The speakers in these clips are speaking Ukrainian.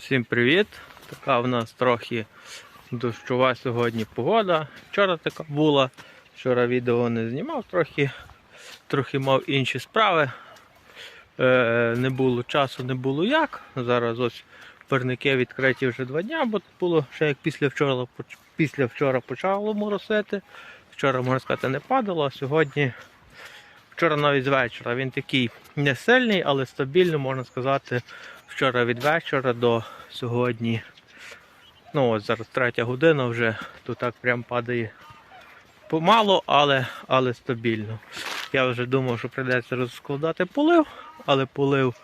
Всім привіт! Така в нас трохи дощова сьогодні погода. Вчора така була. Вчора відео не знімав, трохи, трохи мав інші справи. Е, не було часу, не було як. Зараз ось парники відкриті вже два дні, бо було ще як після вчора, після вчора почало моросити. Вчора, можна сказати, не падало, а сьогодні, вчора навіть з вечора. Він такий не сильний, але стабільний, можна сказати, вчора від вечора до сьогодні. Ну ось зараз третя година вже, то так прям падає помало, але, але стабільно. Я вже думав, що прийдеться розкладати полив, але полив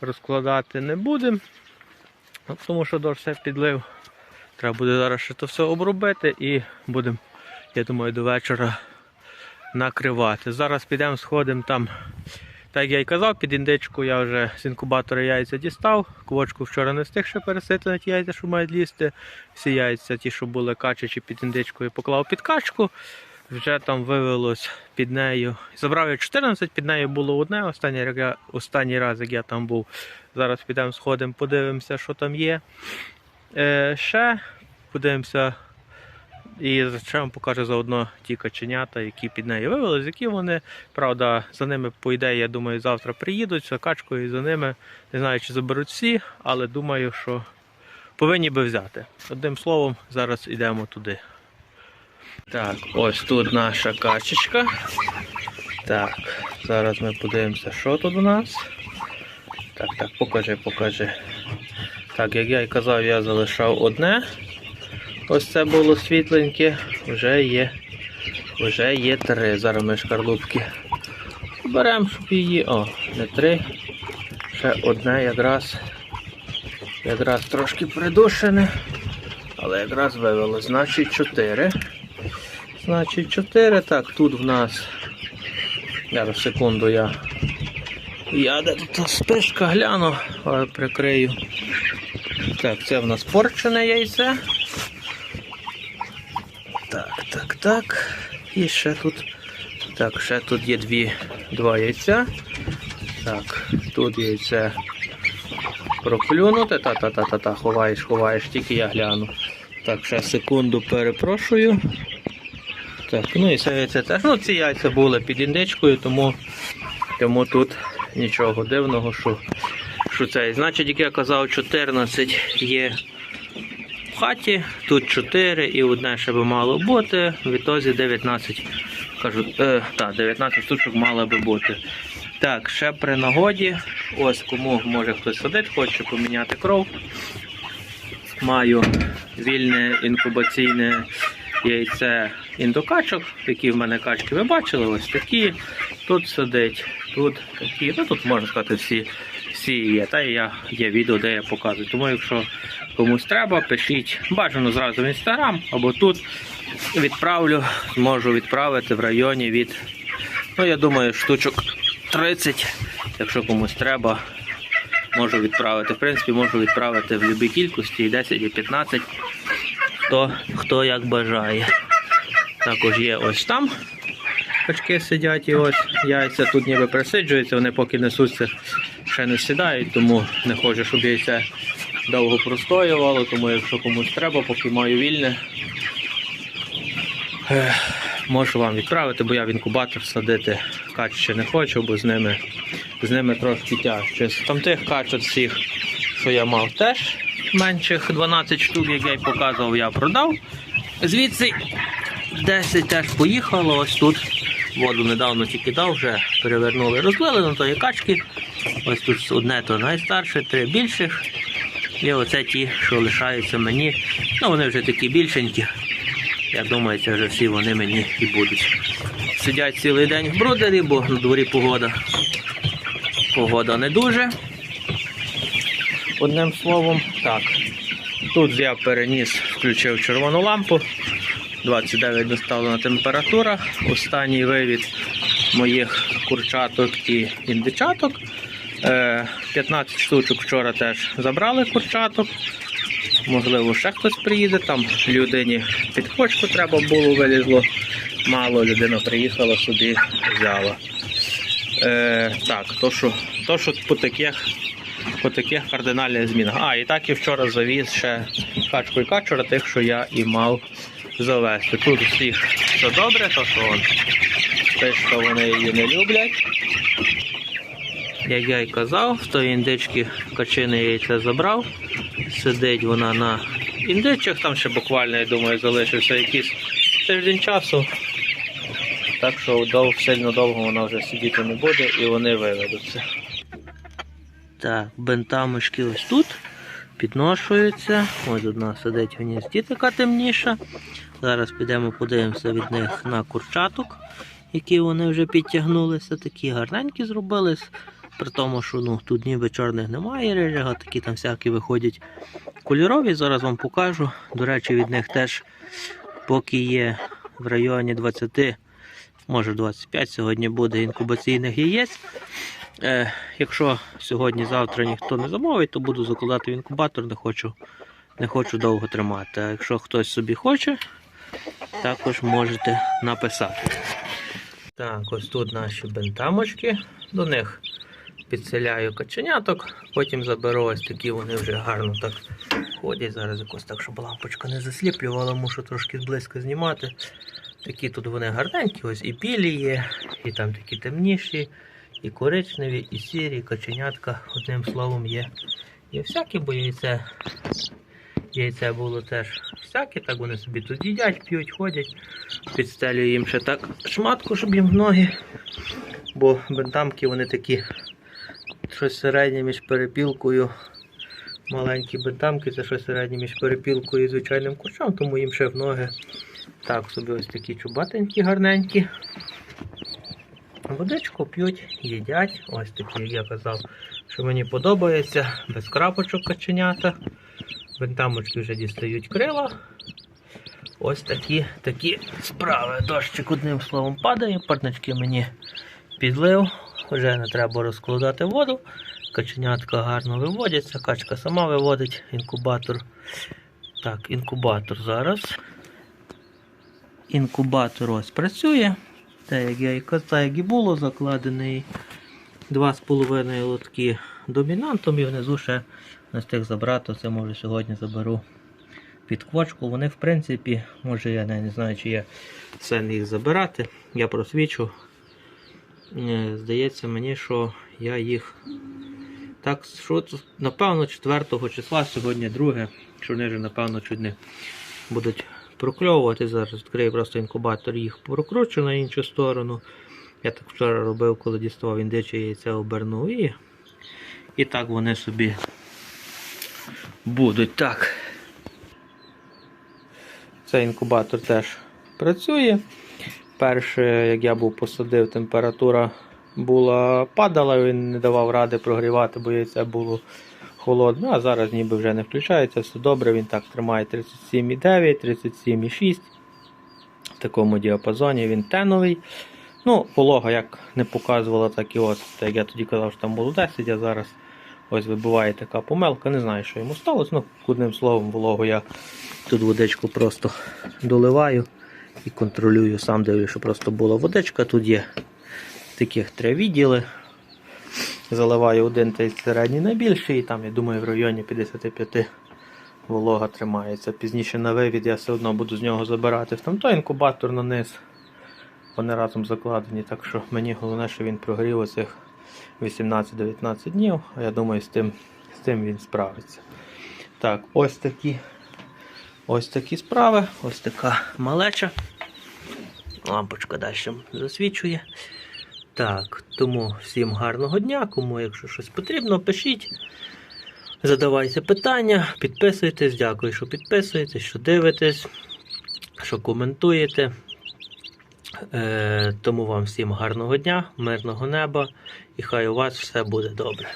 розкладати не будемо. Ну, Тому що дощ все підлив. Треба буде зараз ще то все обробити і будемо, я думаю, до вечора накривати. Зараз підемо сходимо там. Так я й казав, під індичку я вже з інкубатора яйця дістав. Квочку вчора не встиг ще пересити на ті яйця, що мають лізти. Всі яйця, ті, що були качачі під індичкою, поклав під качку. Вже там вивелось під нею. Забрав я 14, під нею було одне. Останній, я- останній раз, як я там був. Зараз підемо сходимо, подивимося, що там є. Е, ще подивимося. І ще вам покажу заодно ті каченята, які під нею вивелись, які вони. Правда, за ними, по ідеї, я думаю, завтра приїдуть за качкою і за ними. Не знаю, чи заберуть всі, але думаю, що повинні би взяти. Одним словом, зараз йдемо туди. Так, ось тут наша качечка. Так, зараз ми подивимося, що тут у нас. Так, так, покажи, покажи. Так, як я і казав, я залишав одне. Ось це було світленьке, вже є. Вже є три. Зараз ми шкарлупки беремо, щоб її. О, не три. Ще одне якраз. Якраз трошки придушене. Але якраз вивело. Значить 4. Значить 4. Так, тут в нас. Зараз секунду я. Я де тут спишка гляну, прикрию. Так, це в нас порчене яйце. Так, так. І ще тут. Так, ще тут є дві, два яйця. Так, тут яйце проклюнуте. Та-та-та-та-та, ховаєш, ховаєш, тільки я гляну. Так, ще секунду перепрошую. Так, ну і це яйце теж. Ну, ці яйця були під індичкою, тому, тому тут нічого дивного, що, що це. Значить, як я казав, 14 є хаті, тут 4 і одне ще би мало бути. В ітозі 19. Кажу, е, так, 19 штучок мало би бути. Так, ще при нагоді. Ось кому може хтось садить, хоче поміняти кров. Маю вільне інкубаційне яйце індокачок, які в мене качки ви бачили, ось такі. Тут сидить, тут такі. Ну тут можна сказати всі, всі є. Та я є відео, де я показую. Тому якщо комусь треба, пишіть бажано зразу в інстаграм або тут відправлю, можу відправити в районі від, ну я думаю, штучок 30, якщо комусь треба, можу відправити. В принципі, можу відправити в будь-якій кількості, і 10, і 15, хто, хто як бажає. Також є ось там. Качки сидять і ось яйця тут ніби присиджуються, вони поки несуться, не сідають, тому не хочу, щоб яйце довго простоювало, тому якщо комусь треба, поки маю вільне, можу вам відправити, бо я в інкубатор садити кач ще не хочу, бо з ними, з ними трошки тяжче. Там тих качок всіх, що я мав, теж менших 12 штук, як я й показував, я продав. Звідси 10 теж поїхало, ось тут воду недавно тільки дав, вже перевернули, розлили на тої качки. Ось тут одне то найстарше, три більших. І оце ті, що лишаються мені. Ну вони вже такі більшенькі. Я думаю, це вже всі вони мені і будуть. Сидять цілий день в брудері, бо на дворі погода. Погода не дуже. Одним словом, так. Тут я переніс, включив червону лампу. 29 доставлена температура. Останній вивід моїх курчаток і індичаток. Е, 15 штучок вчора теж забрали курчаток. Можливо, ще хтось приїде. Там людині під почку треба було, вилізло. Мало людина приїхала собі, взяла. Е, так, то що, то, що по таких по таких кардинальних змінах. А, і так і вчора завіз ще качку і качура, тих, що я і мав завести. Тут всіх все добре, то що он, те, що вони її не люблять. Як я й казав, з тої індички качини яйце забрав. Сидить вона на індичах, там ще буквально, я думаю, залишився якийсь тиждень часу. Так що дов, сильно довго вона вже сидіти не буде і вони виведуться. Так, бентамочки ось тут підношуються. Ось одна сидить в гнізді така темніша. Зараз підемо подивимося від них на курчаток, які вони вже підтягнулися. Такі гарненькі зробились. При тому, що ну, тут ніби чорних немає рижага, такі там всякі виходять кольорові. Зараз вам покажу. До речі, від них теж поки є в районі 20, може 25 сьогодні буде інкубаційних яєць. Е, якщо сьогодні-завтра ніхто не замовить, то буду закладати в інкубатор, не хочу, не хочу довго тримати. А якщо хтось собі хоче, також можете написати. Так, ось тут наші бентамочки. До них підселяю каченяток, потім заберу ось такі, вони вже гарно так ходять. Зараз якось так, щоб лампочка не засліплювала, мушу трошки зблизько знімати. Такі тут вони гарненькі, ось і білі є, і там такі темніші, і коричневі, і сірі, і каченятка, одним словом, є. Є всякі, бо яйце, яйце було теж всяке, так вони собі тут їдять, п'ють, ходять. Підстелюю їм ще так шматку, щоб їм в ноги. Бо бентамки вони такі щось середнє між перепілкою. Маленькі бентамки це щось середнє між перепілкою і звичайним курчом, тому їм ще в ноги. Так, собі ось такі чубатенькі, гарненькі. Водичку п'ють, їдять. Ось такі, я казав, що мені подобається. Без крапочок каченята. Бентамочки вже дістають крила. Ось такі такі справи. Дощик одним словом падає, парнички мені підлив. Вже не треба розкладати воду. Каченятка гарно виводяться, качка сама виводить інкубатор. Так, інкубатор зараз. Інкубатор ось працює. Те, як я і казав, як і було, закладений 2,5 лотки домінантом і внизу ще не встиг забрати, це може сьогодні заберу під квочку. Вони, в принципі, може я не, знаю, чи є сенс їх забирати. Я просвічу. Е, Здається мені, що я їх так, що напевно, 4 числа, сьогодні друге, що вони вже, напевно, чуть не будуть прокльовувати. Зараз відкрию просто інкубатор, їх прокручу на іншу сторону. Я так вчора робив, коли діставав індиче яйце, обернув і, і так вони собі будуть. Так. Цей інкубатор теж працює. Перше, як я був посадив, температура була падала, він не давав ради прогрівати, бо яйце було холодне, а зараз ніби вже не включається, все добре, він так тримає 37,9, 37,6. В такому діапазоні він теновий. Ну, волога як не показувала, так і от. Так я тоді казав, що там було 10, а зараз ось вибуває така помилка. Не знаю, що йому сталося. Ну, одним словом, вологу я тут водичку просто доливаю і контролюю. Сам дивлюся, що просто була водичка. Тут є таких три відділи. Заливаю один той середній найбільший, і там, я думаю, в районі 55 волога тримається. Пізніше на вивід я все одно буду з нього забирати там той інкубатор на низ. Вони разом закладені, так що мені головне, що він прогрів оцих 18-19 днів, а я думаю, з тим, з тим він справиться. Так, ось такі, ось такі справи, ось така малеча. Лампочка далі засвічує. Так, тому всім гарного дня. Кому, якщо щось потрібно, пишіть. Задавайте питання, підписуйтесь. Дякую, що підписуєтесь, що дивитесь, що коментуєте. Е, тому вам всім гарного дня, мирного неба і хай у вас все буде добре.